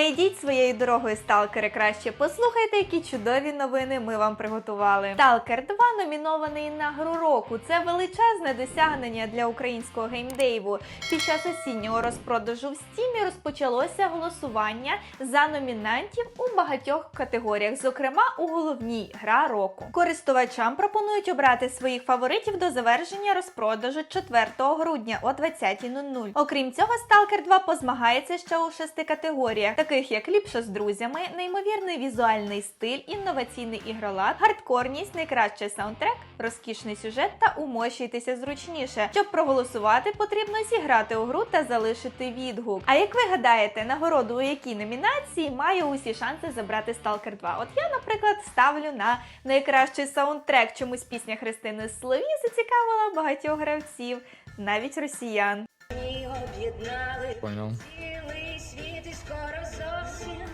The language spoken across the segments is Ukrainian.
Не йдіть своєю дорогою, сталкери. Краще послухайте, які чудові новини ми вам приготували. Сталкер 2 номінований на гру року. Це величезне досягнення для українського геймдейву. Під час осіннього розпродажу в стімі розпочалося голосування за номінантів у багатьох категоріях, зокрема у головній гра року. Користувачам пропонують обрати своїх фаворитів до завершення розпродажу 4 грудня о 20.00. Окрім цього, Stalker 2 позмагається ще у шести категоріях, таких як ліпше з друзями, неймовірний візуальний стиль, інноваційний ігролад, хардкорність, найкращий саундтрек, розкішний сюжет та умощуйтеся зручніше. Щоб проголосувати, потрібно зіграти у гру та залишити відгук. А як ви гадаєте, нагороду у якій номінації має усі шанси забрати Stalker 2? От я, наприклад, ставлю на найкращий саундтрек. Чомусь пісня Христини Слові зацікавила багатьох гравців, навіть росіян. об'єднали Понял.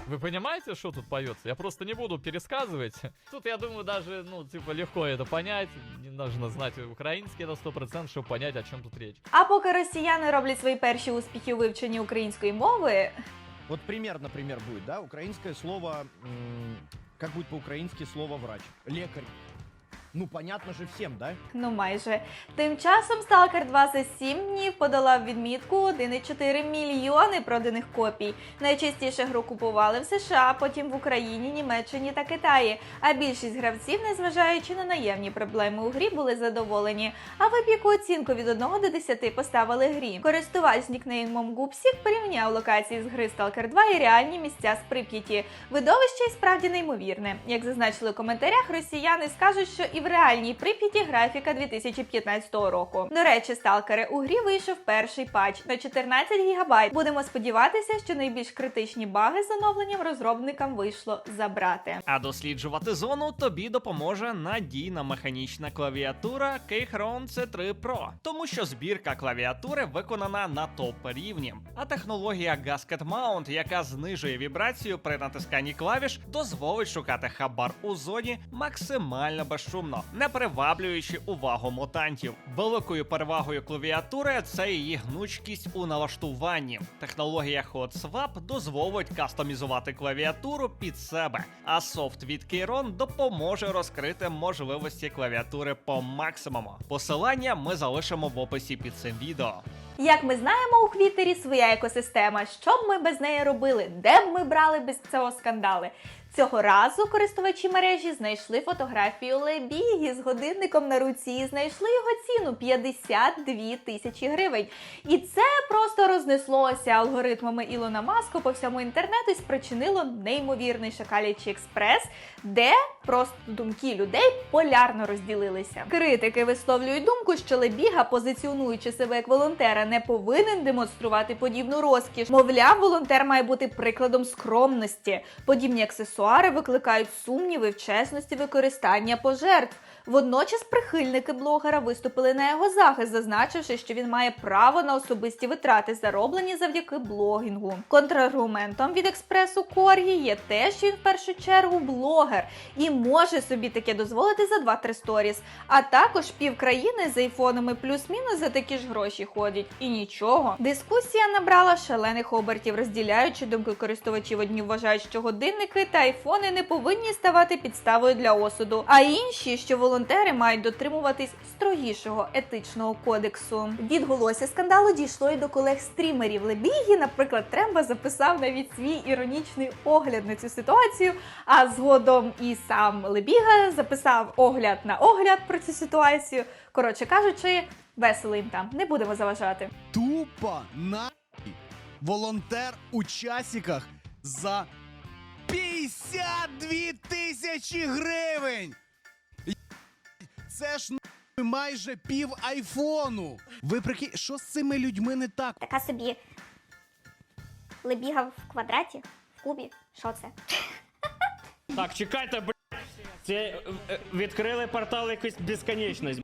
Вы понимаете, что тут поется? Я просто не буду пересказывать. Тут, я думаю, даже, ну, типа, легко это понять. Не нужно знать украинский на 100%, чтобы понять, о чем тут речь. А поки росіяни роблять свої перші успіхи у вивченні української мови, Вот пример, например, будет, да, украинское слово, м, как будет по-украински слово врач? Лекарь. Ну, понятно же всем, да? ну майже. Тим часом Stalker 2 за 7 днів подолав відмітку 1,4 мільйони проданих копій. Найчастіше гру купували в США, потім в Україні, Німеччині та Китаї. А більшість гравців, незважаючи на наявні проблеми у грі, були задоволені. А ви б яку оцінку від 1 до 10 поставили грі? Користувач з нікнеймом Гупсік порівняв локації з гри Stalker 2 і реальні місця з Прип'яті. Видовище і справді неймовірне. Як зазначили у коментарях, росіяни скажуть, що і реальній Прип'яті графіка 2015 року. До речі, сталкери у грі вийшов перший патч на 14 гігабайт. Будемо сподіватися, що найбільш критичні баги з оновленням розробникам вийшло забрати. А досліджувати зону тобі допоможе надійна механічна клавіатура Keychron C3 Pro, тому що збірка клавіатури виконана на топ рівні. А технологія Gasket Mount, яка знижує вібрацію при натисканні клавіш, дозволить шукати хабар у зоні максимально безшумно, не приваблюючи увагу мутантів. Великою перевагою клавіатури це її гнучкість у налаштуванні. Технологія Hot Swap дозволить кастомізувати клавіатуру під себе, а софт від Keyron допоможе розкрити можливості клавіатури по максимуму. Посилання ми залишимо в описі під цим відео. Як ми знаємо, у Квітері своя екосистема. Що б ми без неї робили? Де б ми брали без цього скандали? Цього разу користувачі мережі знайшли фотографію Лебігі з годинником на руці і знайшли його ціну 52 тисячі гривень. І це просто рознеслося алгоритмами Ілона Маска по всьому інтернету і спричинило неймовірний шакалячий експрес, де просто думки людей полярно розділилися. Критики висловлюють думку, що Лебіга, позиціонуючи себе як волонтера, не повинен демонструвати подібну розкіш. Мовляв, волонтер має бути прикладом скромності. Подібні аксесуари викликають сумніви в чесності використання пожертв. Водночас прихильники блогера виступили на його захист, зазначивши, що він має право на особисті витрати, зароблені завдяки блогінгу. Контраргументом від експресу Коргі є те, що він в першу чергу блогер і може собі таке дозволити за 2-3 сторіс. А також пів країни з айфонами плюс-мінус за такі ж гроші ходять. І нічого. Дискусія набрала шалених обертів, розділяючи думки користувачів. Одні вважають, що годинники та айфони не повинні ставати підставою для осуду, а інші, що волонтери мають дотримуватись строгішого етичного кодексу. Від голося скандалу дійшло і до колег стрімерів Лебігі. Наприклад, Тремба записав навіть свій іронічний огляд на цю ситуацію. А згодом і сам Лебіга записав огляд на огляд про цю ситуацію. Коротше кажучи, весело їм там не будемо заважати. Тупо на волонтер у часиках за 52 тисячі гривень. Це ж майже пів айфону. Ви прикинь, що з цими людьми не так? Така собі лебіга в квадраті, в кубі. Що це? Так, чекайте, блядь. Це е, відкрили портал якусь безконечність.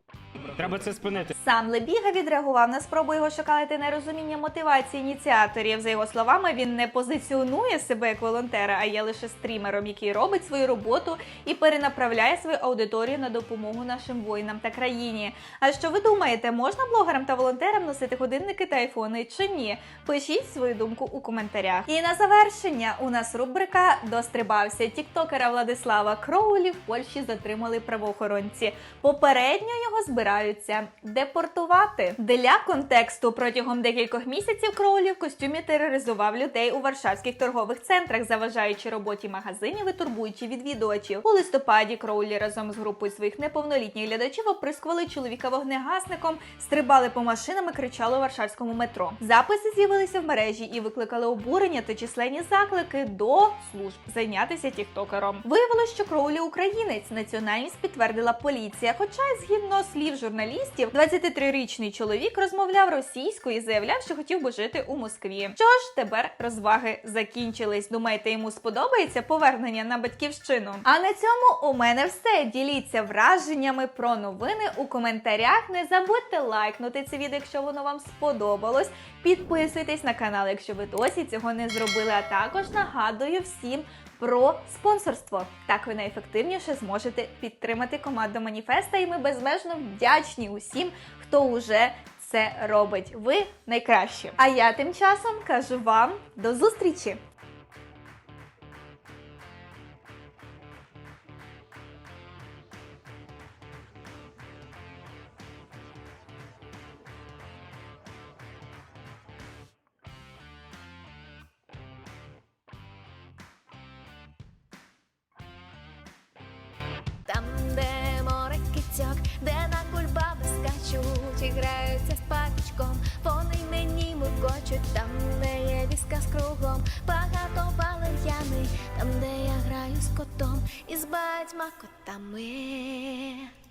Треба це спинити. Сам Лебіга відреагував на спробу його шокалити нерозуміння мотивації ініціаторів. За його словами, він не позиціонує себе як волонтера, а є лише стрімером, який робить свою роботу і перенаправляє свою аудиторію на допомогу нашим воїнам та країні. А що ви думаєте, можна блогерам та волонтерам носити годинники та айфони чи ні? Пишіть свою думку у коментарях. І на завершення у нас рубрика Дострибався. Тіктокера Владислава Кроулі в Польщі затримали правоохоронці. Попередньо його збираються депортувати. Для контексту протягом декількох місяців Кроулі в костюмі тероризував людей у варшавських торгових центрах, заважаючи роботі магазинів і турбуючи відвідувачів. У листопаді Кроулі разом з групою своїх неповнолітніх глядачів оприскували чоловіка вогнегасником, стрибали по машинам і кричали у варшавському метро. Записи з'явилися в мережі і викликали обурення та численні заклики до служб зайнятися тіктокером. Виявилось, що Кроулі українець. Національність підтвердила поліція. Хоча, згідно слів журналістів, 23-річний чоловік розмовляв російською і заявляв, що хотів би жити у Москві. Що ж, тепер розваги закінчились. Думаєте, йому сподобається повернення на батьківщину? А на цьому у мене все. Діліться враженнями про новини у коментарях. Не забудьте лайкнути це відео, якщо воно вам сподобалось. Підписуйтесь на канал, якщо ви досі цього не зробили. А також нагадую всім про спонсорство. Так ви найефективніше зможете підтримати команду Маніфеста, і ми безмежно вдячні усім, хто уже це робить. Ви найкращі. А я тим часом кажу вам до зустрічі! Там, де море кицьок, де на скачуть і з папічком, вони мені муркочуть, там, де є візка з кругом, багато валер'яни, там, де я граю з котом. І з батьма котами.